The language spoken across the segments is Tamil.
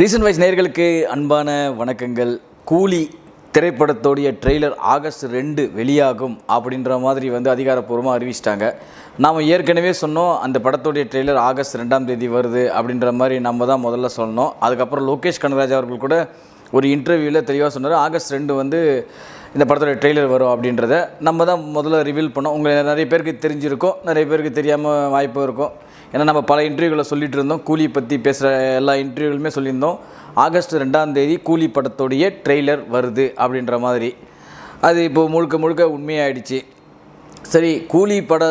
ரீசன் வைஸ் நேர்களுக்கு அன்பான வணக்கங்கள். கூலி திரைப்படத்தோடைய ட்ரெய்லர் ஆகஸ்ட் ரெண்டு வெளியாகும் அப்படின்ற மாதிரி வந்து அதிகாரப்பூர்வமாக அறிவிச்சிட்டாங்க. நாம் ஏற்கனவே சொன்னோம் அந்த படத்தோடைய ட்ரெய்லர் ஆகஸ்ட் ரெண்டாம் தேதி வருது அப்படின்ற மாதிரி நம்ம தான் முதல்ல சொன்னோம். அதுக்கப்புறம் லோகேஷ் கனகராஜ் அவர்கள் கூட ஒரு இன்டர்வியூவில் தெளிவாக சொன்னார் ஆகஸ்ட் ரெண்டு வந்து இந்த படத்தோடைய ட்ரெய்லர் வரும் அப்படின்றத நம்ம தான் முதல்ல ரிவீல் பண்ணோம். உங்களை நிறைய பேருக்கு தெரிஞ்சிருக்கும் நிறைய பேருக்கு தெரியாமல் வாய்ப்பு இருக்கும். ஏன்னா நம்ம பல இன்டர்வியூவில் சொல்லிட்டு இருந்தோம். கூலி பற்றி பேசுகிற எல்லா இன்டர்வியூலுமே சொல்லியிருந்தோம். ஆகஸ்ட் ரெண்டாம் தேதி கூலி படத்தோடைய ட்ரெய்லர் வருது அப்படின்ற மாதிரி. அது இப்போ முழுக்க முழுக்க உண்மையாயிடுச்சு. சரி கூலி பட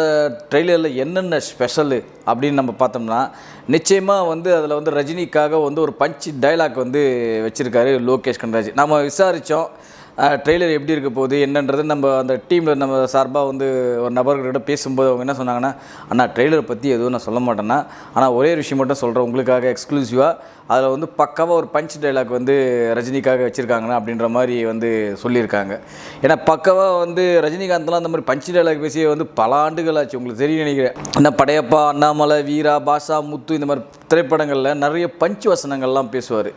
ட்ரெய்லரில் என்னென்ன ஸ்பெஷலு அப்படின்னு நம்ம பார்த்தோம்னா நிச்சயமாக வந்து அதில் வந்து ரஜினிக்காக வந்து ஒரு பஞ்ச் டைலாக் வந்து வச்சுருக்காரு லோகேஷ் கண்டராஜ் நம்ம விசாரித்தோம் ட்ரெய்லர் எப்படி இருக்க போகுது என்னன்றது நம்ம அந்த டீமில் நம்ம சார்பாக வந்து ஒரு நபர்கிட்ட பேசும்போது அவங்க என்ன சொன்னாங்கன்னா அண்ணா ட்ரெய்லரை பற்றி எதுவும் நான் சொல்ல மாட்டேன்னா ஆனால் ஒரே ஒரு விஷயம் மட்டும் சொல்கிறேன் உங்களுக்காக எக்ஸ்க்ளூசிவாக அதில் வந்து பக்காவாக ஒரு பஞ்ச் டைலாக் வந்து ரஜினிக்காக வச்சுருக்காங்கண்ணா அப்படின்ற மாதிரி வந்து சொல்லியிருக்காங்க. ஏன்னா பக்காவாக வந்து ரஜினிகாந்த்லாம் அந்த மாதிரி பஞ்ச் டைலாக் பேசி வந்து பல ஆண்டுகள் ஆச்சு உங்களுக்கு தெரியும் நினைக்கிறேன். இந்த படையப்பா அண்ணாமலை வீரா பாஷா முத்து இந்த மாதிரி திரைப்படங்களில் நிறைய பஞ்ச் வசனங்கள்லாம் பேசுவார்.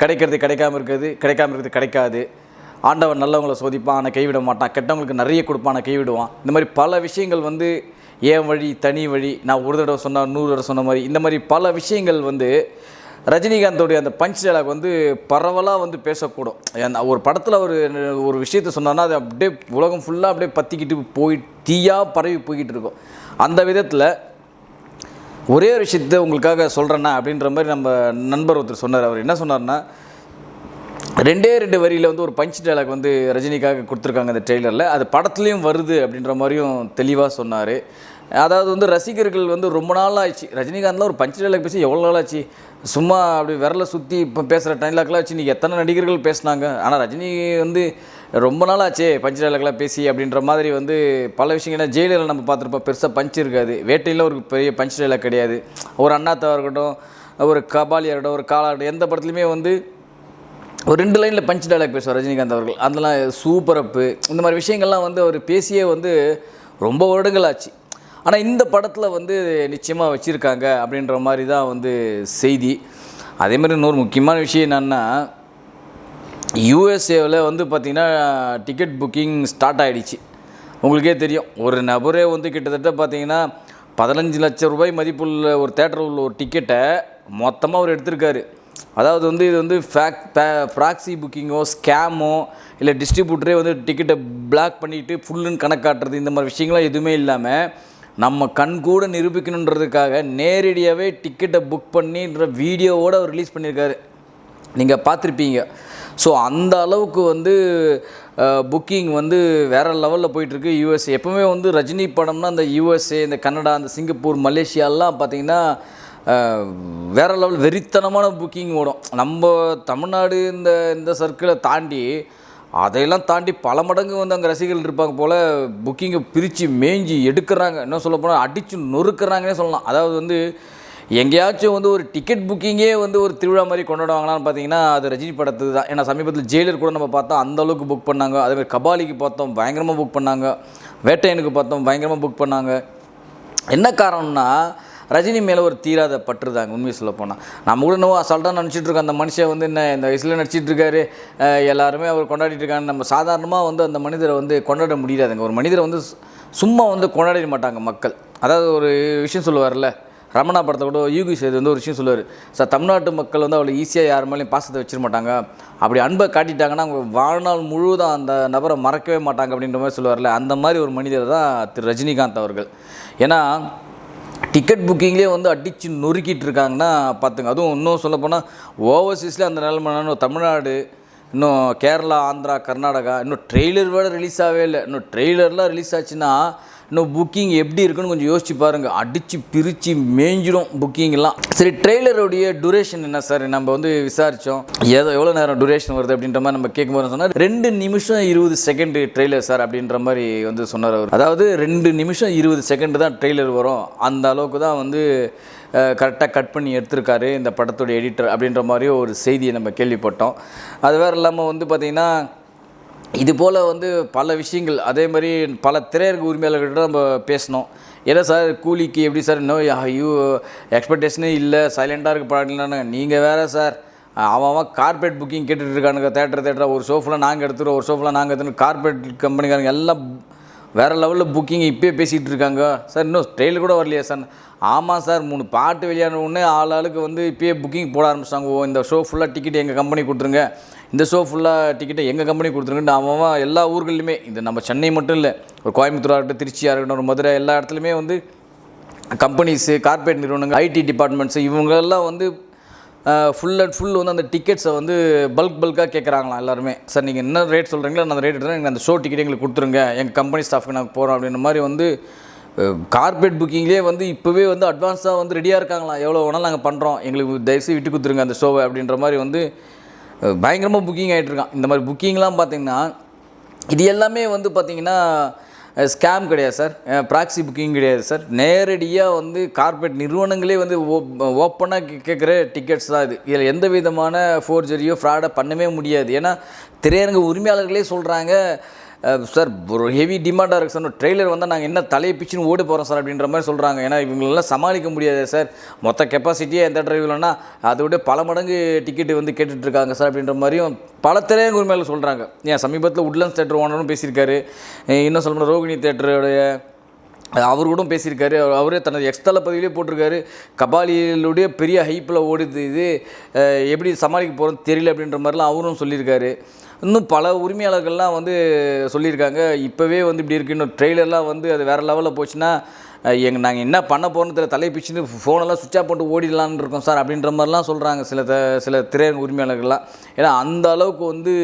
கிடைக்கிறது கிடைக்காம இருக்கிறது கிடைக்காம இருக்கிறது கிடைக்காது. ஆண்டவன் நல்லவங்களை சோதிப்பான் ஆனால் கைவிட மாட்டான் கெட்டவங்களுக்கு நிறைய கொடுப்பான் கைவிடுவான். இந்த மாதிரி பல விஷயங்கள் வந்து ஏன் வழி தனி வழி நான் ஒரு தடவை சொன்ன நூறு தடவை சொன்ன மாதிரி இந்த மாதிரி பல விஷயங்கள் வந்து ரஜினிகாந்தோடைய அந்த பஞ்ச் டைலாக் வந்து பரவலாக வந்து பேசக்கூடும். ஒரு படத்தில் ஒரு ஒரு விஷயத்த சொன்னார்னா அது அப்படியே உலகம் ஃபுல்லாக அப்படியே பற்றிக்கிட்டு போய் தீயாக பரவி போய்கிட்டு இருக்கும். அந்த விதத்தில் ஒரே ஒரு விஷயத்தை உங்களுக்காக சொல்கிறேன்னா அப்படின்ற மாதிரி நம்ம நண்பர் ஒருத்தர் சொன்னார். அவர் என்ன சொன்னார்னா ரெண்டே ரெண்டு வரியில் வந்து ஒரு பஞ்ச் டைலாக் வந்து ரஜினிக்காக கொடுத்துருக்காங்க அந்த ட்ரெய்லரில் அது படத்துலேயும் வருது அப்படின்ற மாதிரியும் தெளிவாக சொன்னார். அதாவது வந்து ரசிகர்கள் வந்து ரொம்ப நாள் ஆச்சு ரஜினிகாந்த்லாம் ஒரு பஞ்ச் டைலாக் பேசி எவ்வளோ நாள் ஆச்சு சும்மா அப்படி விரலை சுற்றி இப்போ பேசுகிற டைலாக்லாம் வச்சு நீங்கள் எத்தனை நடிகர்கள் பேசினாங்க? ஆனால் ரஜினி வந்து ரொம்ப நாள் ஆச்சே பஞ்ச் டைலாக்லாம் பேசி அப்படின்ற மாதிரி வந்து பல விஷயங்கள். ஏன்னா ஜெயிலில் நம்ம பார்த்துருப்போம் பெருசாக பஞ்ச் இருக்காது. வேட்டையில் ஒரு பெரிய பஞ்ச் டைலாக் கிடையாது. ஒரு அண்ணாத்தா இருக்கட்டும் ஒரு கபாலியாக இருக்கட்டும் ஒரு காலாக இருக்கட்டும் எந்த படத்துலையுமே வந்து ஒரு ரெண்டு லைனில் பஞ்ச் டைலாக் பேசுவார் ரஜினிகாந்த் அவர்கள். அதெல்லாம் சூப்பரப்பு இந்த மாதிரி விஷயங்கள்லாம் வந்து அவர் பேசியே வந்து ரொம்ப வருடங்கள் ஆச்சு. ஆனால் இந்த படத்தில் வந்து நிச்சயமாக வச்சுருக்காங்க அப்படின்ற மாதிரி தான் வந்து செய்தி. அதே மாதிரி இன்னொரு முக்கியமான விஷயம் என்னென்னா யூஎஸ்ஏவில் வந்து பார்த்திங்கன்னா டிக்கெட் புக்கிங் ஸ்டார்ட் ஆகிடுச்சு உங்களுக்கே தெரியும். ஒரு நபரே வந்து கிட்டத்தட்ட பார்த்தீங்கன்னா பதினஞ்சு லட்சம் ரூபாய் மதிப்புள்ள ஒரு தேட்டரில் உள்ள ஒரு டிக்கெட்டை மொத்தமாக அவர் எடுத்திருக்காரு. அதாவது வந்து இது வந்து ஃபேக் ப்ராக்சி புக்கிங்கோ ஸ்கேமோ இல்லை டிஸ்ட்ரிபியூட்டரே வந்து டிக்கெட்டை பிளாக் பண்ணிவிட்டு ஃபுல்லுன்னு கணக்காட்டுறது இந்த மாதிரி விஷயங்கள்லாம் எதுவுமே இல்லாமல் நம்ம கண் கூட நிரூபிக்கணுன்றதுக்காக நேரடியாகவே டிக்கெட்டை புக் பண்ணின்ற வீடியோவோடு அவர் ரிலீஸ் பண்ணியிருக்காரு. நீங்கள் பார்த்துருப்பீங்க. ஸோ அந்த அளவுக்கு வந்து புக்கிங் வந்து வேறு லெவலில் போயிட்டுருக்கு. யூஎஸ்ஏ எப்போவுமே வந்து ரஜினி படம்னா அந்த யூஎஸ்ஏ இந்த கனடா அந்த சிங்கப்பூர் மலேசியாலாம் பார்த்திங்கன்னா வேறு லெவல் வெறித்தனமான புக்கிங் ஓடும். நம்ம தமிழ்நாடு இந்த இந்த சர்க்கிளை தாண்டி அதையெல்லாம் தாண்டி பல மடங்கு வந்து அங்கே ரசிகர்கள் இருப்பாங்க போல் புக்கிங்கை பிரித்து மேய்ஞ்சி எடுக்கிறாங்க. என்ன சொல்ல போனால் அடித்து நொறுக்கிறாங்கன்னே சொல்லலாம். அதாவது வந்து எங்கேயாச்சும் வந்து ஒரு டிக்கெட் புக்கிங்கே வந்து ஒரு திருவிழா மாதிரி கொண்டாடுவாங்களான்னு பார்த்தீங்கன்னா அது ரஜினி படத்துக்கு தான். ஏன்னா சமீபத்தில் ஜெயிலர் கூட நம்ம பார்த்தோம் அந்த அளவுக்கு புக் பண்ணாங்க. அதேமாதிரி கபாலிக்கு பார்த்தோம் பயங்கரமாக புக் பண்ணாங்க. வேட்டையனுக்கு பார்த்தோம் பயங்கரமாக புக் பண்ணாங்க. என்ன காரணம்னா ரஜினி மேலே ஒரு தீராத பற்றுதாங்க உண்மையை சொல்ல போனால் நம்ம கூட இன்னும் அசால்ட்டாக நினச்சிட்டு இருக்கோம். அந்த மனுஷன் வந்து என்ன இந்த வயசில் நடிச்சிட்டு இருக்காரு. எல்லாருமே அவர் கொண்டாடிட்டு இருக்காங்க நம்ம சாதாரணமாக வந்து அந்த மனிதரை வந்து கொண்டாட முடியாதுங்க. ஒரு மனிதரை வந்து சும்மா வந்து கொண்டாடிட மாட்டாங்க மக்கள். அதாவது ஒரு விஷயம் சொல்லுவார்ல ரமணா படத்தை கூட யூகி சேது வந்து ஒரு விஷயம் சொல்லுவார். சார் தமிழ்நாட்டு மக்கள் வந்து அவ்வளோ ஈஸியாக யார் மேலேயும் பாசத்தை வச்சிட மாட்டாங்க. அப்படி அன்பை காட்டிட்டாங்கன்னா அவங்க வாழ்நாள் முழுவதும் அந்த நபரை மறக்கவே மாட்டாங்க. அப்படின்ற மாதிரி சொல்லுவார்ல. அந்த மாதிரி ஒரு மனிதர் தான் திரு ரஜினிகாந்த் அவர்கள். ஏன்னா டிக்கெட் புக்கிங்லேயே வந்து அடித்து நொறுக்கிட்டு இருக்காங்கன்னா பார்த்துங்க. அதுவும் இன்னும் சொல்லப்போனால் ஓவர்சீஸில் அந்த நிலைமை இன்னும் தமிழ்நாடு இன்னும் கேரளா ஆந்திரா கர்நாடகா இன்னும் ட்ரெய்லர் வேறு ரிலீஸ் ஆகவே இல்லை. இன்னும் ட்ரெய்லர்லாம் ரிலீஸ் ஆச்சுன்னா இன்னும் புக்கிங் எப்படி இருக்குன்னு கொஞ்சம் யோசிச்சு பாருங்கள் அடித்து பிரித்து மேய்ஞ்சிடும் புக்கிங்லாம் சரி ட்ரெய்லருடைய டூரேஷன் என்ன சார் நம்ம வந்து விசாரித்தோம் ஏதோ எவ்வளோ நேரம் டூரேஷன் வருது அப்படின்ற மாதிரி நம்ம கேட்கும்போது சொன்னார் ரெண்டு நிமிஷம் இருபது செகண்ட் ட்ரெய்லர் சார் அப்படின்ற மாதிரி வந்து சொன்னார் அவர். அதாவது ரெண்டு நிமிஷம் இருபது செகண்ட் தான் ட்ரெய்லர் வரும். அந்த அளவுக்கு தான் வந்து கரெக்டாக கட் பண்ணி எடுத்திருக்காரு இந்த படத்துடைய எடிட்டர் அப்படின்ற மாதிரி ஒரு செய்தியை நம்ம கேள்விப்பட்டோம். அது வேறு இல்லாமல் வந்து பார்த்திங்கன்னா இது போல் வந்து பல விஷயங்கள் அதே மாதிரி பல திரையரங்கு உரிமையாளர்கிட்ட நம்ம பேசினோம் ஏன்னா சார் கூலிக்கு எப்படி சார்? இன்னும் ஐயோ எக்ஸ்பெக்டேஷனே இல்லை சைலண்டாக இருக்க பாடலான்னு நீங்கள் வேறு சார் அவன் அவன் கார்பரேட் புக்கிங் கேட்டுட்டு இருக்கானுங்க தேட்டர் தேட்டர் ஒரு ஷோஃபெலாம் நாங்கள் எடுத்துகிறோம் ஒரு ஷோஃபெலாம் நாங்கள் எடுத்துகிறோம் கார்பரேட் கம்பெனிக்காரங்க எல்லாம் வேறு லெவலில் புக்கிங் இப்போயே பேசிகிட்டு இருக்காங்க. சார் இன்னும் ட்ரெயில் கூட வரலையா சார். ஆமாம் சார் மூணு பாட்டு வெளியான உடனே ஆள் ஆளுக்கு வந்து இப்போயே புக்கிங் போட ஆரம்பிச்சாங்க ஓ இந்த ஷோ ஃபுல்லாக டிக்கெட் எங்கள் கம்பெனி கொடுத்துருங்க. இந்த ஷோ ஃபுல்லாக டிக்கெட்டை எங்கள் கம்பெனி கொடுத்துருங்கன்னு அவன் எல்லா ஊர்கள்லையுமே இது நம்ம சென்னை மட்டும் இல்லை ஒரு கோயம்புத்தூராக இருக்கட்டும் திருச்சியாக இருக்கட்டும் ஒரு மதுரை எல்லா இடத்துலையுமே வந்து கம்பெனிஸு கார்பரேட் நிறுவனங்கள் ஐடி டிபார்ட்மெண்ட்ஸு இவங்கெல்லாம் வந்து ஃபுல் அண்ட் ஃபுல் வந்து அந்த டிக்கெட்ஸை வந்து பல்க் பல்காக கேட்குறாங்களாம் எல்லாருமே. சார் நீங்கள் என்ன ரேட் சொல்கிறீங்களோ அந்த ரேட் எடுத்து எனக்கு அந்த ஷோ டிக்கெட் எங்களுக்கு கொடுத்துருங்க. எங்கள் கம்பெனி ஸ்டாஃப்க்கு நாங்கள் போகிறோம் அப்படின்ற மாதிரி வந்து கார்பரேட் புக்கிங்லேயே வந்து இப்போவே வந்து அட்வான்ஸாக வந்து ரெடியாக இருக்காங்களாம். எவ்வளோ வேணாலும் நாங்கள் பண்ணுறோம் எங்களுக்கு தயவுசெய்து விட்டு கொடுத்துருங்க அந்த ஷோவை அப்படின்ற மாதிரி வந்து பயங்கரமாக புக்கிங் ஆகிட்டுருக்கான் இந்த மாதிரி புக்கிங்லாம் பார்த்திங்கன்னா இது எல்லாமே வந்து பார்த்திங்கன்னா ஸ்கேம் கிடையாது சார். ப்ராக்சி புக்கிங் கிடையாது சார். நேரடியாக வந்து கார்ப்பரேட் நிறுவனங்களே வந்து ஓப்பனாக கேட்குற டிக்கெட்ஸ் தான் இது. இதில் எந்த விதமான ஃபோர்ஜரியோ ஃப்ராடை பண்ணவே முடியாது. ஏன்னா திரையரங்க உரிமையாளர்களே சொல்கிறாங்க சார் ஒரு ஹெவி டிமாண்டாக இருக்குது சார். ட்ரெய்லர் வந்தால் நாங்கள் என்ன தலையை பிச்சுன்னு ஓடி போகிறோம் சார் அப்படின்ற மாதிரி சொல்கிறாங்க ஏன்னா இவங்களெல்லாம் சமாளிக்க முடியாது சார். மொத்த கெப்பாசிட்டியே எந்த டிரைவில்னா அதை விட பல மடங்கு டிக்கெட்டு வந்து கேட்டுட்ருக்காங்க சார் அப்படின்ற மாதிரியும் பல திரையங்கள் மேலே சொல்கிறாங்க ஏன் சமீபத்தில் உட்லன்ஸ் தேட்டர் ஓனரும் பேசியிருக்காரு. இன்னும் சொல்லணும் ரோகிணி தேட்டருடைய அவர் கூட பேசியிருக்காரு. அவரே தனது எக்ஸ்தல பதிவிலே போட்டிருக்காரு. கபாலியிலுடைய பெரிய ஹைப்பில் ஓடுது இது. எப்படி சமாளிக்க போகிறோன்னு தெரியல அப்படின்ற மாதிரிலாம் அவரும் சொல்லியிருக்காரு. இன்னும் பல உரிமையாளர்கள்லாம் வந்து சொல்லியிருக்காங்க. இப்போவே வந்து இப்படி இருக்கு. இன்னும் ட்ரெய்லர்லாம் வந்து அது வேறு லெவலில் போச்சுன்னா எங்கள் நாங்கள் என்ன பண்ண போகிறோன்னு தெரியல. பிச்சுன்னு ஃபோனெல்லாம் சுவிட்ச் ஆஃப் போட்டு ஓடிடலான்னு இருக்கோம் சார் அப்படின்ற மாதிரிலாம் சொல்கிறாங்க சில த சில திரையரங்க உரிமையாளர்கள்லாம். ஏன்னா அந்த அளவுக்கு வந்து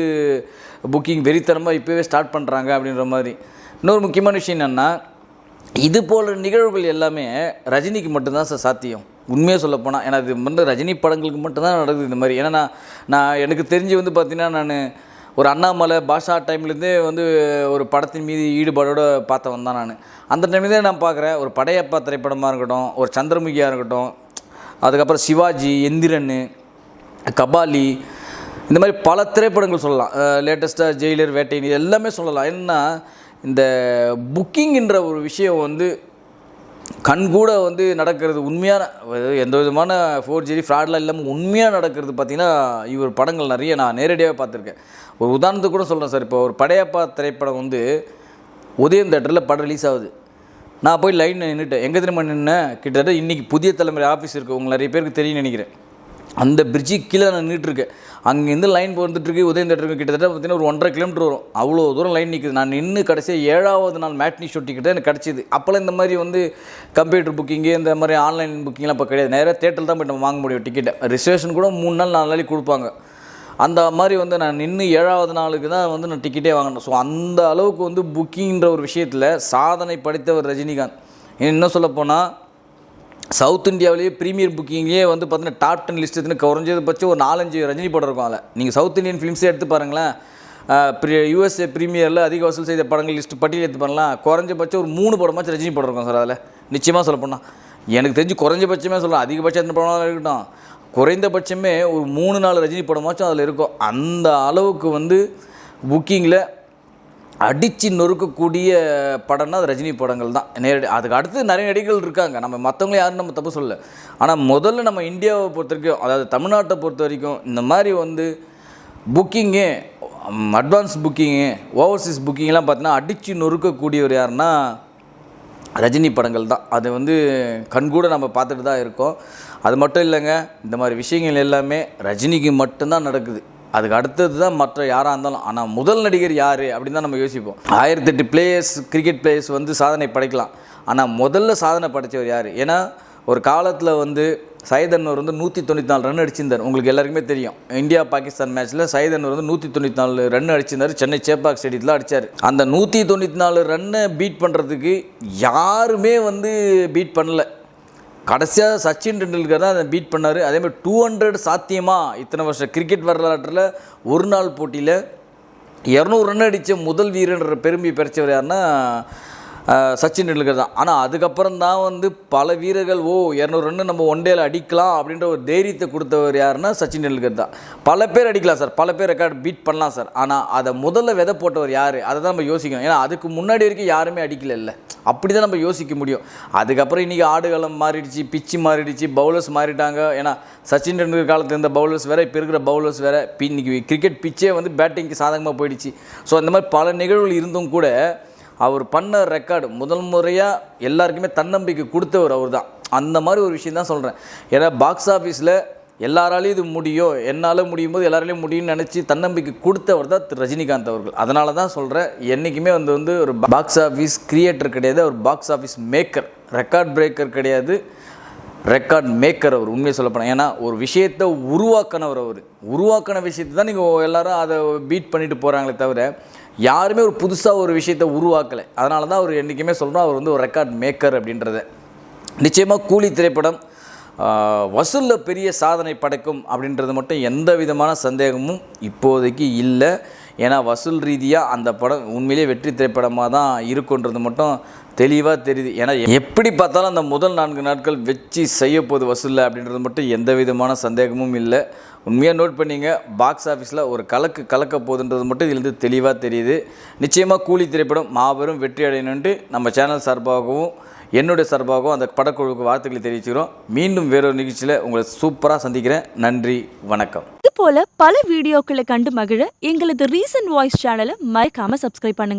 புக்கிங் வெறித்தனமாக இப்போவே ஸ்டார்ட் பண்ணுறாங்க அப்படின்ற மாதிரி. இன்னொரு முக்கியமான விஷயம் என்னென்னா இது போல நிகழ்வுகள் எல்லாமே ரஜினிக்கு மட்டும்தான் சார் சாத்தியம். உண்மையாக சொல்லப்போனால் ஏன்னா இது வந்து ரஜினி படங்களுக்கு மட்டும்தான் நடக்குது இந்த மாதிரி. ஏன்னா நான் நான் எனக்கு தெரிஞ்சு வந்து பார்த்திங்கன்னா நான் ஒரு அண்ணாமலை பாஷா டைம்லேருந்தே வந்து ஒரு படத்தின் மீது ஈடுபாடோடு பார்த்தவன் தான் நான். அந்த டைம்லேருந்தே நான் பார்க்குறேன் ஒரு படையப்பா திரைப்படமாக இருக்கட்டும் ஒரு சந்திரமுகியாக இருக்கட்டும் அதுக்கப்புறம் சிவாஜி எந்திரன் கபாலி இந்த மாதிரி பல திரைப்படங்கள் சொல்லலாம். லேட்டஸ்ட்டாக ஜெயிலர் வேட்டை இது எல்லாமே சொல்லலாம். ஏன்னா இந்த புக்கிங்கிற ஒரு விஷயம் வந்து கண்கூட வந்து நடக்கிறது உண்மையான எந்த விதமான ஃபோர்ஜரி ஃப்ராட்லாம் இல்லாமல் உண்மையாக நடக்கிறது பார்த்திங்கன்னா இவர் படங்கள் நிறைய நான் நேரடியாக பார்த்துருக்கேன். ஒரு உதாரணத்துக்கு கூட சொல்கிறேன் சார். இப்போ ஒரு படையப்பா திரைப்படம் வந்து உதயம் தேட்டரில் படம் ரிலீஸ் ஆகுது. நான் போய் லைனில் நின்றுட்டேன் எங்கே திரும்ப நின்னேன்? கிட்டத்தட்ட இன்றைக்கி புதிய தலைமுறை ஆஃபீஸ் இருக்குது உங்களுக்கு நிறைய பேருக்கு தெரியும்னு நினைக்கிறேன். அந்த பிரிட்ஜுக்கு கீழே நான் நின்றுட்டுருக்கேன் அங்கேருந்து லைன் வந்துட்டுருக்கு உதயம் தேட்டருக்கு கிட்டத்தட்ட பார்த்தீங்கன்னா ஒரு ஒன்றரை கிலோமீட்டர் வரும். அவ்வளோ தூரம் லைன் நிற்குது நான் நின்று கடைசியாக ஏழாவது நாள் மேட்னி ஷோ டிக்கெட் எனக்கு கிடச்சிது. அப்போல்லாம் இந்த மாதிரி வந்து கம்ப்யூட்டர் புக்கிங்கு இந்த மாதிரி ஆன்லைன் புக்கிங்லாம் இப்போ கிடையாது. நேராக தேட்டரில் தான் போய் நம்ம வாங்க முடியும் டிக்கெட்டை ரிசர்வேஷன் கூட மூணு நாள் நாலு நாளைக்கு கொடுப்பாங்க. அந்த மாதிரி வந்து நான் நின்று ஏழாவது நாளுக்கு தான் வந்து நான் டிக்கெட்டே வாங்கினேன். ஸோ அந்த அளவுக்கு வந்து புக்கிங்கிற ஒரு விஷயத்தில் சாதனை படைத்தவர் ரஜினிகாந்த். இன்னும் சொல்லப்போனால் சவுத் இந்தியாவிலேயே ப்ரீமியர் புக்கிங்லேயே வந்து பார்த்தீங்கன்னா டாப் டென் லிஸ்ட் எடுத்துன்னு குறைஞ்சது பட்சம் ஒரு நாலஞ்சு ரஜினி படம் இருக்கும் அதில். நீங்கள் சவுத் இந்தியன் ஃபிலிம்ஸே எடுத்து பாருங்களேன். யூஎஸ்ஏ ப்ரீமியரில் அதிக வசூல் செய்த படங்கள் லிஸ்ட் பட்டியல் எடுத்து பண்ணலாம் குறைஞ்சபட்சம் ஒரு மூணு படமாச்சும் ரஜினி படம் இருக்கும் சார் அதில். நிச்சயமாக சொல்லப்போனால் எனக்கு தெரிஞ்சு குறைஞ்சபட்சமே சொல்லலாம். அதிகபட்சம் எத்தனை படம் இருக்கட்டும். குறைந்தபட்சமே ஒரு மூணு நாலு ரஜினி படமாச்சும் அதில் இருக்கும். அந்த அளவுக்கு வந்து புக்கிங்கில் அடித்து நொறுக்கக்கூடிய படம்னா அது ரஜினி படங்கள் தான். நேரடி அதுக்கு அடுத்து நிறைய நடிகர்கள் இருக்காங்க. நம்ம மற்றவங்களும் யாரும் நம்ம தப்பு சொல்லலை. ஆனால் முதல்ல நம்ம இந்தியாவை பொறுத்த வரைக்கும் அதாவது தமிழ்நாட்டை பொறுத்த வரைக்கும் இந்த மாதிரி வந்து புக்கிங்கு அட்வான்ஸ் புக்கிங்கு ஓவர்சீஸ் புக்கிங்லாம் பார்த்தீங்கன்னா அடித்து நொறுக்கக்கூடியவர் யாருன்னா ரஜினி படங்கள் தான். அது வந்து கண்கூட நம்ம பார்த்துட்டு தான் இருக்கோம். அது மட்டும் இல்லைங்க இந்த மாதிரி விஷயங்கள் எல்லாமே ரஜினிக்கு மட்டும்தான் நடக்குது. அதுக்கு அடுத்தது தான் மற்ற யாராக இருந்தாலும் ஆனால் முதல் நடிகர் யார் அப்படின்னு தான் நம்ம யோசிப்போம். ஆயிரத்தெட்டு பிளேயர்ஸ் கிரிக்கெட் பிளேயர்ஸ் வந்து சாதனை படைக்கலாம். ஆனால் முதல்ல சாதனை படைத்தவர் யார்? ஏன்னா ஒரு காலத்தில் வந்து சையத் அன்வர் வந்து நூற்றி தொண்ணூற்றி நாலு ரன் அடிச்சிருந்தார். உங்களுக்கு எல்லாருக்குமே தெரியும். இந்தியா பாகிஸ்தான் மேட்ச்சில் சையத் அன்வர் வந்து நூற்றி தொண்ணூற்றி நாலு ரன் அடிச்சிருந்தார். சென்னை சேப்பாக் ஸ்டேடியத்தில் அடித்தார் அந்த நூற்றி தொண்ணூற்றி நாலு ரன்னை பீட் பண்ணுறதுக்கு யாருமே வந்து பீட் பண்ணல. கடைசியாக சச்சின் டெண்டுல்கர் தான் அதை பீட் பண்ணார். அதேமாதிரி டூ ஹண்ட்ரட் சாத்தியமா இத்தனை வருஷம் கிரிக்கெட் வரலாற்றில் ஒரு நாள் போட்டியில் இரநூறு ரன் அடித்த முதல் வீரன்ற பெருமை பெற்றவர் யாருன்னா சச்சின் டெண்டுல்கர் தான். ஆனால் அதுக்கப்புறம் தான் வந்து பல வீரர்கள் ஓ இரநூறு ரன்னு நம்ம ஒன் டேயில் அடிக்கலாம் அப்படின்ற ஒரு தைரியத்தை கொடுத்தவர் யாருன்னா சச்சின் டெண்டுல்கர் தான். பல பேர் அடிக்கலாம் சார். பல பேர் ரெக்கார்ட் பீட் பண்ணலாம் சார். ஆனால் அதை முதல்ல விதை போட்டவர் யார்? அதை தான் நம்ம யோசிக்கணும். ஏன்னா அதுக்கு முன்னாடி வரைக்கும் யாருமே அடிக்கல இல்லை. அப்படி தான் நம்ம யோசிக்க முடியும். அதுக்கப்புறம் இன்றைக்கி ஆடுகளம் மாறிடுச்சு பிச்சு மாறிடுச்சு பவுலர்ஸ் மாறிட்டாங்க. ஏன்னா சச்சின் டெண்டுல்கர் காலத்தில் இருந்த பவுலர்ஸ் வேறு இப்போ இருக்கிற பவுலர்ஸ் வேறு. இன்னைக்கு கிரிக்கெட் பிச்சே வந்து பேட்டிங்க்கு சாதகமாக போயிடுச்சு. ஸோ அந்த மாதிரி பல நிகழ்வுகள் இருந்தும் கூட அவர் பண்ண ரெக்கார்டு முதல் முறையாக எல்லாருக்குமே தன்னம்பிக்கை கொடுத்தவர் அவர் தான் அந்த மாதிரி ஒரு விஷயம் தான் சொல்கிறேன் ஏன்னா பாக்ஸ் ஆஃபீஸில் எல்லாராலையும் இது முடியும் என்னால் முடியும் போது எல்லாராலையும் முடியும்னு நினச்சி தன்னம்பிக்கை கொடுத்தவர் தான் திரு ரஜினிகாந்த் அவர்கள். அதனால தான் சொல்கிறேன் என்றைக்குமே வந்து வந்து ஒரு பாக்ஸ் ஆஃபீஸ் கிரியேட்டர் கிடையாது ஒரு box office maker record breaker கிடையாது. ரெக்கார்ட் மேக்கர் அவர் உண்மையை சொல்லப்போனால் ஏன்னா ஒரு விஷயத்தை உருவாக்கினவர் அவர். உருவாக்கின விஷயத்தை தான் நீங்கள் எல்லாரும் அதை பீட் பண்ணிட்டு போகிறாங்களே தவிர யாருமே ஒரு புதுசாக ஒரு விஷயத்தை உருவாக்கலை. அதனால தான் அவர் என்றைக்குமே சொல்கிறோம் அவர் வந்து ஒரு ரெக்கார்ட் மேக்கர் அப்படின்றத. நிச்சயமாக கூலி திரைப்படம் வசூலில் பெரிய சாதனை படைக்கும் அப்படின்றது மட்டும் எந்த விதமான சந்தேகமும் இப்போதைக்கு இல்லை. ஏன்னா வசூல் ரீதியாக அந்த படம் உண்மையிலேயே வெற்றி திரைப்படமாக தான் இருக்குன்றது மட்டும் தெளிவாக தெரியுது. ஏன்னா எப்படி பார்த்தாலும் அந்த முதல் நான்கு நாட்கள் வச்சு செய்ய போகுது வசூலில் அப்படின்றது மட்டும் எந்த விதமான சந்தேகமும் இல்லை. உண்மையாக நோட் பண்ணிங்க. பாக்ஸ் ஆஃபீஸில் ஒரு கலக்கு கலக்க போகுதுன்றது மட்டும் இதுலேருந்து தெளிவாக தெரியுது. நிச்சயமாக கூலி திரைப்படம் மாபெரும் வெற்றி அடையணுன்ட்டு நம்ம சேனல் சார்பாகவும் என்னுடைய சார்பாகவும் அந்த படக்குழுவுக்கு வாழ்த்துக்களை தெரிவிச்சுக்கிறோம். மீண்டும் வேறொரு நிகழ்ச்சியில் உங்களை சூப்பராக சந்திக்கிறேன். நன்றி வணக்கம். இது போல பல வீடியோக்களை கண்டு மகிழ எங்களது ரீசன்ட் வாய்ஸ் சேனலை மறைக்காமல் சப்ஸ்கிரைப் பண்ணுங்க.